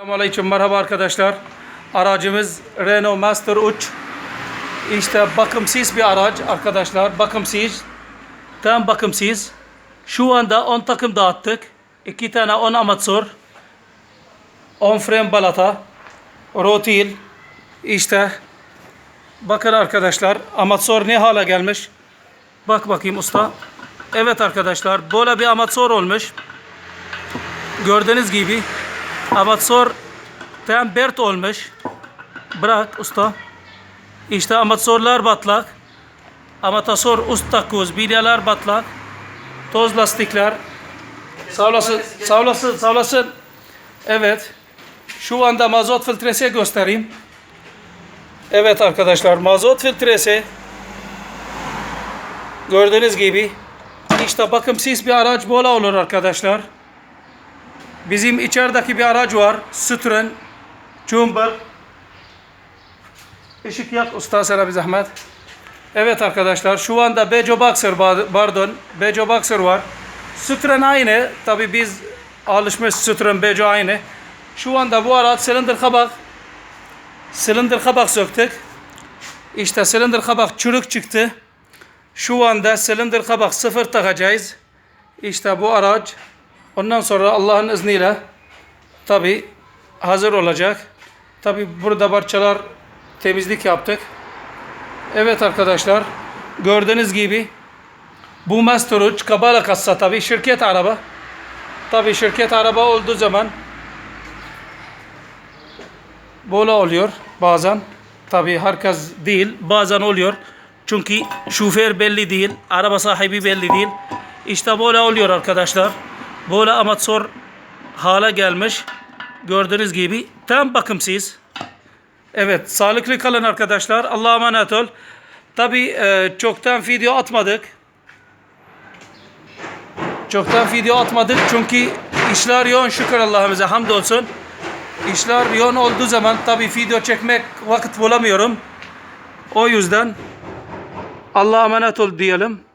Selamünaleyküm, merhaba arkadaşlar. Aracımız Renault Master 3. İşte bakımsız bir araç arkadaşlar, bakımsız. Tam bakımsız. Şu anda 10 takım dağıttık. 2 tane 10 amatör. 10 frame balata. Rotil. İşte. Bakın arkadaşlar, amatör ne hale gelmiş. Bak bakayım usta. Evet arkadaşlar, böyle bir amatör olmuş. Gördüğünüz gibi amatör tam bert olmuş. Bırak usta. İşte amatörler batlak. Amatör üst takoz, bilyalar batlak. Toz lastikler. Olasın, sağ olasın. Evet. Şu anda mazot filtresi göstereyim. Evet arkadaşlar mazot filtresi. Gördüğünüz gibi işte bakımsız bir araç böyle olur arkadaşlar. Bizim içerideki bir araç var. Citroen Jumper. Işık yak usta sana zahmet. Evet arkadaşlar şu anda Bejo Boxer pardon Bejo Boxer var. Citroen aynı. Tabi biz alışmış Citroen Bejo aynı. Şu anda bu araç silindir kabak. Silindir kabak söktük. İşte silindir kabak çürük çıktı. Şu anda silindir kabak sıfır takacağız. İşte bu araç ondan sonra Allah'ın izniyle tabi hazır olacak. Tabi burada parçalar temizlik yaptık. Evet arkadaşlar gördüğünüz gibi bu Master 3 Kabala kasa tabi şirket araba. Tabi şirket araba olduğu zaman böyle oluyor bazen. Tabi herkes değil bazen oluyor. Çünkü şoför belli değil, araba sahibi belli değil. İşte böyle oluyor arkadaşlar. Böyle amatör hale gelmiş. Gördüğünüz gibi tam bakımsız. Evet sağlıklı kalın arkadaşlar. Allah'a emanet ol. Tabi e, çoktan video atmadık. Çoktan video atmadık çünkü işler yoğun şükür Allah'ımıza hamdolsun. İşler yoğun olduğu zaman tabi video çekmek vakit bulamıyorum. O yüzden Allah'a emanet ol diyelim.